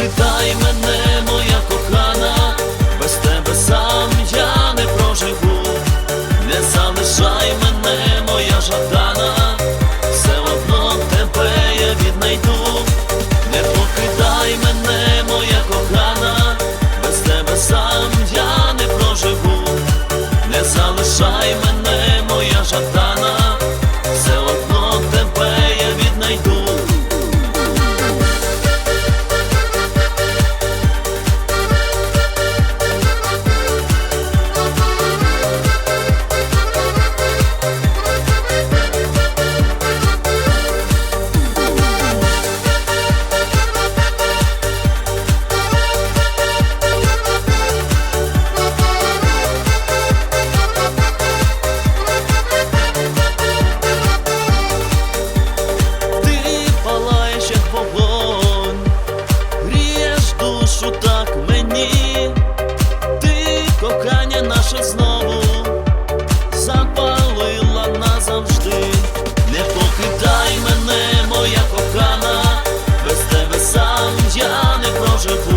Розквітай мене. może